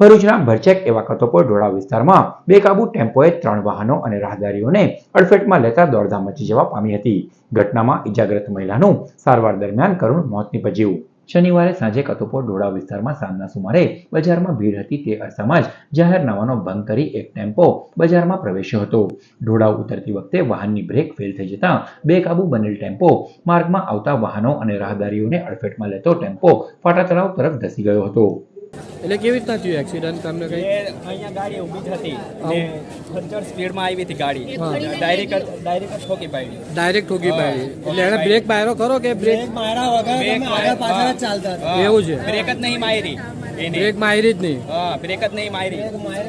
ભરૂચના ભરચેક એવા કતોપોર ઢોળા વિસ્તારમાં બેકાબુ ટેમ્પોએ ત્રણ વાહનો અને રાહદારીઓને અડફેટમાં લેતા દોડધામ મચી જવા પામી હતી. ઘટનામાં ઇજાગ્રસ્ત મહિલાનું સારવાર દરમિયાન કરુણ મોત નીપજ્યું. શનિવારે સાંજે કતોપોર ડોળા વિસ્તારમાં સાંજના સુમારે બજારમાં ભીડ હતી તે અરસામાં જ જાહેરનામાનો ભંગ કરી એક ટેમ્પો બજારમાં પ્રવેશ્યો હતો. ઢોળાવ ઉતરતી વખતે વાહનની બ્રેક ફેલ થઈ જતા બેકાબુ બનેલ ટેમ્પો માર્ગમાં આવતા વાહનો અને રાહદારીઓને અડફેટમાં લેતો ટેમ્પો ફાટા તળાવ તરફ ધસી ગયો હતો. એટલે કેવી રીતના થયું એક્સિડન્ટ તમને કઈ? અહીંયા ગાડી ઊભી જ હતી. ને ખંચર સ્પીડમાં આવી હતી ગાડી. ડાયરેક્ટ ડાયરેક્ટ ઠોકી પાડી. ડાયરેક્ટ ઠોકી પાડી. એટલે એને બ્રેક માર્યો ખરો કે બ્રેક બ્રેક હતા. એવું છે? બ્રેક જ નહીં મારી. એની બ્રેક મારી જ નહીં. હા બ્રેક જ નહીં મારી.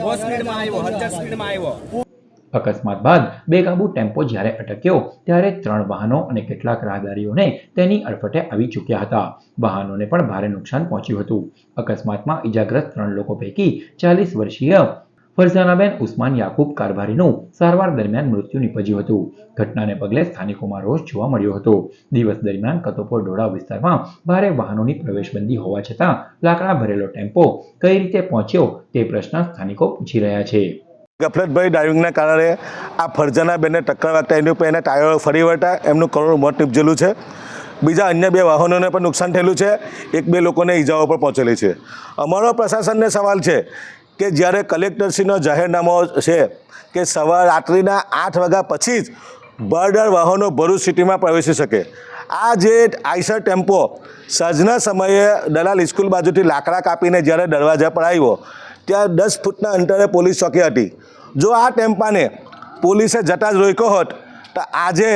બહુ સ્પીડમાં આવ્યો હંચર સ્પીડમાં આવ્યો. અકસ્માત બાદ બેકાબુ ટેમ્પો જ્યારે અટક્યો, ત્યારે ત્રણ વાહનો અને કેટલાક રાહદારીઓને તેની અડફટે આવી ચૂક્યા હતા. વાહનોને પણ ભારે નુકસાન પહોંચ્યું હતું. અકસ્માતમાં ઇજાગ્રસ્ત ત્રણ લોકો પૈકી ચાલીસ વર્ષીય ફરસાનાબેન ઉસ્માન યાકુબ કારભારીનું સારવાર દરમિયાન મૃત્યુ નીપજ્યું હતું. ઘટનાને પગલે સ્થાનિકોમાં રોષ જોવા મળ્યો હતો. દિવસ દરમિયાન કતોપોર ડોળા વિસ્તારમાં ભારે વાહનોની પ્રવેશબંધી હોવા છતાં લાકડા ભરેલો ટેમ્પો કઈ રીતે પહોંચ્યો તે પ્રશ્ન સ્થાનિકો પૂછી રહ્યા છે. ગફલતભરી ડ્રાઇવિંગના કારણે આ ફરજાના બેનને ટક્કર વાગતા એની ઉપર એના ટાયરો ફરી વળતા એમનું કરોડ મોત નીપજેલું છે. બીજા અન્ય બે વાહનોને પણ નુકસાન થયેલું છે. એક બે લોકોને ઈજાઓ પણ પહોંચેલી છે. અમારો પ્રશાસનને સવાલ છે કે જ્યારે કલેક્ટરશ્રીનો જાહેરનામો છે કે સવાર રાત્રિના આઠ વાગ્યા પછી જ બર્ડર વાહનો ભરૂચ સિટીમાં પ્રવેશી શકે. આ જે આઈસર ટેમ્પો સાંજના સમયે દલાલ સ્કૂલ બાજુથી લાકડા કાપીને જ્યારે દરવાજા પર આવ્યો ત્યાં દસ ફૂટના અંતરે પોલીસ ચોકી હતી. જો આ ટેમ્પાને પોલીસે જતા જ રોક્યો હોત, તો આજે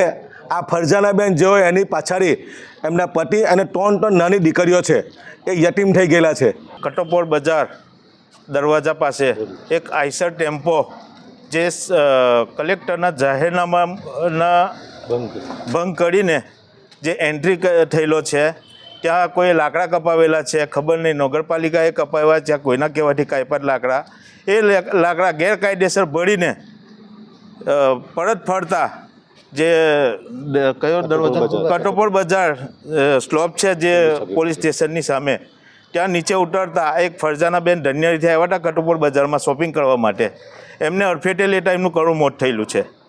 આ ફરજાનાબેન જેઓ એની પાછાડી એમના પતિ અને ત્રણ ત્રણ નાની દીકરીઓ છે, એ યતીમ થઈ ગયેલા છે. કટોપોર બજાર દરવાજા પાસે એક આઈસર ટેમ્પો જે કલેક્ટરના જાહેરનામાના ભંગ કરીને જે એન્ટ્રી થયેલો છે ત્યાં કોઈ લાકડા કપાવેલા છે ખબર નહીં. નગરપાલિકાએ કપાવ્યા છે કોઈના કહેવાથી કાપ્યા લાકડા. એ લાકડા ગેરકાયદેસર ભળીને પરત ફરતા. જે કયો દરવાજો? કટોપોળ બજાર. સ્લોપ છે જે પોલીસ સ્ટેશનની સામે. ત્યાં નીચે ઉતરતા એક ફરજાનાબેન ધન્યરીથી આવ્યા હતા કટોપોળ બજારમાં શોપિંગ કરવા માટે. એમને અડફેટે લેતા એમનું કરુણ મોત થયેલું છે.